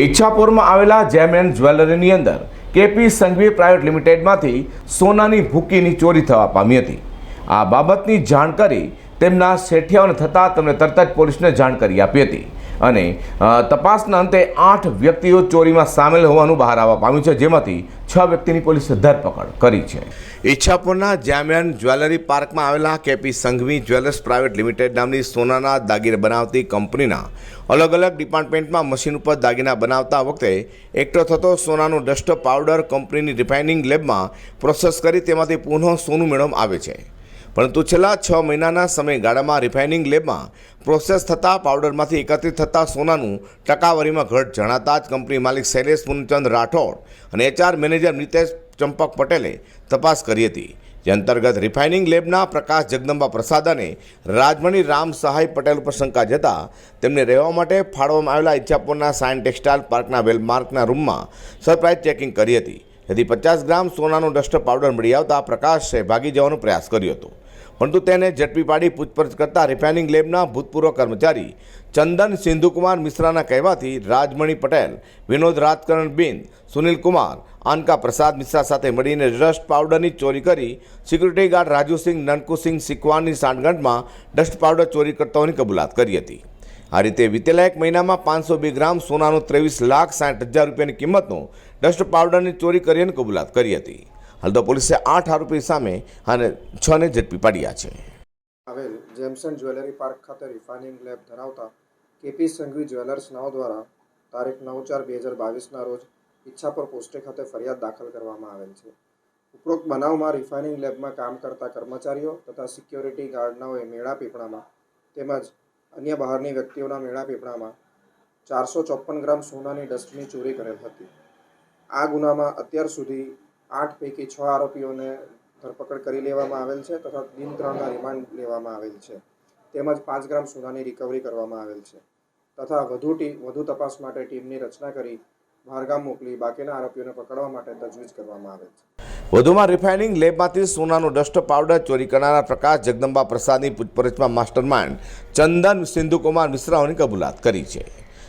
ઈચ્છાપુરમાં આવેલા જેમ એન્ડ જ્વેલરીની અંદર કેપી સંઘવી પ્રાઇવેટ લિમિટેડમાંથી સોનાની ભૂકીની ચોરી થવા પામી હતી. આ બાબતની જાણકારી તેમના શેઠિયાઓને થતાં તેમણે તરત જ પોલીસને જાણકારી આપી હતી. અને તપાસના અંતે આઠ વ્યક્તિઓ ચોરીમાં સામેલ હોવાનું બહાર આવવા પામ્યું છે, જેમાંથી છ વ્યક્તિની પોલીસે ધરપકડ કરી છે. ઈચ્છાપુરના જામિયાન જ્વેલરી પાર્કમાં આવેલા KP Sanghvi jewellers private limited નામની સોનાના દાગીના બનાવતી કંપનીના અલગ અલગ ડિપાર્ટમેન્ટમાં મશીન ઉપર દાગીના બનાવતા વખતે એકઠો થતો સોનાનો ડસ્ટ પાવડર કંપનીની રિફાઇનિંગ લેબમાં પ્રોસેસ કરી તેમાંથી પુનઃ સોનું મેળવવામાં આવે છે. પરંતુ છેલ્લા છ મહિનાના સમયગાળામાં રિફાઇનિંગ લેબમાં પ્રોસેસ થતા પાવડરમાંથી એકત્રિત થતા સોનાનું ટકાવારીમાં ઘટ જણાતા જ કંપની માલિક શૈલેષ પૂનચંદ રાઠોડ અને એચઆર મેનેજર નિતેશ ચંપક પટેલે તપાસ કરી હતી, જે અંતર્ગત રિફાઇનિંગ લેબના પ્રકાશ જગદંબા પ્રસાદ અને રાજમણી રામ સહાય પટેલ ઉપર શંકા જતા તેમને રહેવા માટે ફાળવવામાં આવેલા ઇચ્છાપુરના સાયન ટેક્સટાઇલ પાર્કના વેલમાર્કના રૂમમાં સરપ્રાઇઝ ચેકિંગ કરી હતી, જેથી પચાસ ગ્રામ સોનાનો ડસ્ટ પાવડર મળી આવતા પ્રકાશે ભાગી જવાનો પ્રયાસ કર્યો હતો. પરંતુ તેને ઝડપી પાડી પૂછપરછ કરતા રિફાઇનિંગ લેબના ભૂતપૂર્વ કર્મચારી ચંદન સિંધુકુમાર મિશ્રાના કહેવાથી રાજમણી પટેલ, વિનોદ રાજકરણ બિન, સુનિલ કુમાર આનકા પ્રસાદ મિશ્રા સાથે મળીને ડસ્ટ પાવડરની ચોરી કરી સિક્યુરિટી ગાર્ડ રાજુસિંહ, નનકુસિંહ સિકવાનની સાંઠગઢમાં ડસ્ટ પાવડર ચોરી કરતાઓની કબૂલાત કરી હતી. આ રીતે વિતેલા એક મહિનામાં પાંચસો બે ગ્રામ સોનાનો ત્રેવીસ લાખ સાઠ હજાર રૂપિયાની કિંમતનો ડસ્ટ પાવડરની ચોરી કરીને કબૂલાત કરી હતી. હાલ તો પોલીસે આઠ આરોપી સામે અને છને ઝડપી પાડ્યા છે. આવેલ જેમસન જ્વેલરી પાર્ક ખાતે રિફાઇનિંગ લેબ ધરાવતા કેપી સંઘવી જ્વેલર્સ નાવ દ્વારા તારીખ નવ ચાર બે હજાર બાવીસના રોજ ઈચ્છાપર પોસ્ટે ખાતે ફરિયાદ દાખલ કરવામાં આવેલ છે. ઉપરોક્ત બનાવમાં રિફાઇનિંગ લેબમાં કામ કરતા કર્મચારીઓ તથા સિક્યોરિટી ગાર્ડનાઓએ મેળા પીપળામાં તેમજ અન્ય બહારની વ્યક્તિઓના મેળા પીપળામાં ચારસો ચોપન ગ્રામ સોનાની ડસ્ટની ચોરી કરેલ હતી. આ ગુનામાં અત્યાર સુધી આઠ પૈકી છ આરોપીઓને ધરપકડ કરી લેવામાં આવેલ છે તથા દિન ત્રણના રિમાન્ડ લેવામાં આવેલ છે. તેમજ પાંચ ગ્રામ સોનાની રિકવરી કરવામાં આવેલ છે. તથા વધુ ટીમ વધુ તપાસ માટે ટીમની રચના કરી બહારગામ મોકલી બાકીના આરોપીઓને પકડવા માટે તજવીજ કરવામાં આવેલ છે. વધુમાં રિફાઇનિંગ લેબમાંથી સોનાનો ડસ્ટ પાવડર ચોરી કરનારા પ્રકાશ જગદંબા પ્રસાદની પૂછપરછમાં માસ્ટર માઇન્ડ ચંદન સિંધુકુમાર મિશ્રાઓની કબૂલાત કરી છે.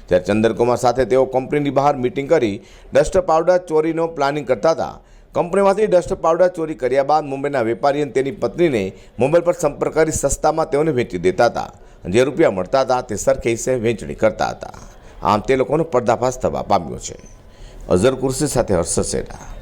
જ્યારે ચંદનકુમાર સાથે તેઓ કંપનીની બહાર મીટિંગ કરી ડસ્ટ પાવડર ચોરીનો પ્લાનિંગ કરતા હતા કંપનીમાંથી ડસ્ટ પાવડર ચોરી કર્યા બાદ મુંબઈના વેપારી અને તેની પત્નીને મોબાઈલ પર સંપર્ક કરી સસ્તામાં તેઓને વેચી દેતા હતા. જે રૂપિયા મળતા હતા તે સરખે હિસ્સે વેચણી કરતા હતા. આમ તે લોકોનો પર્દાફાશ થવા પામ્યો છે. અઝર કુર્સી સાથે હર્ષ સેઠા.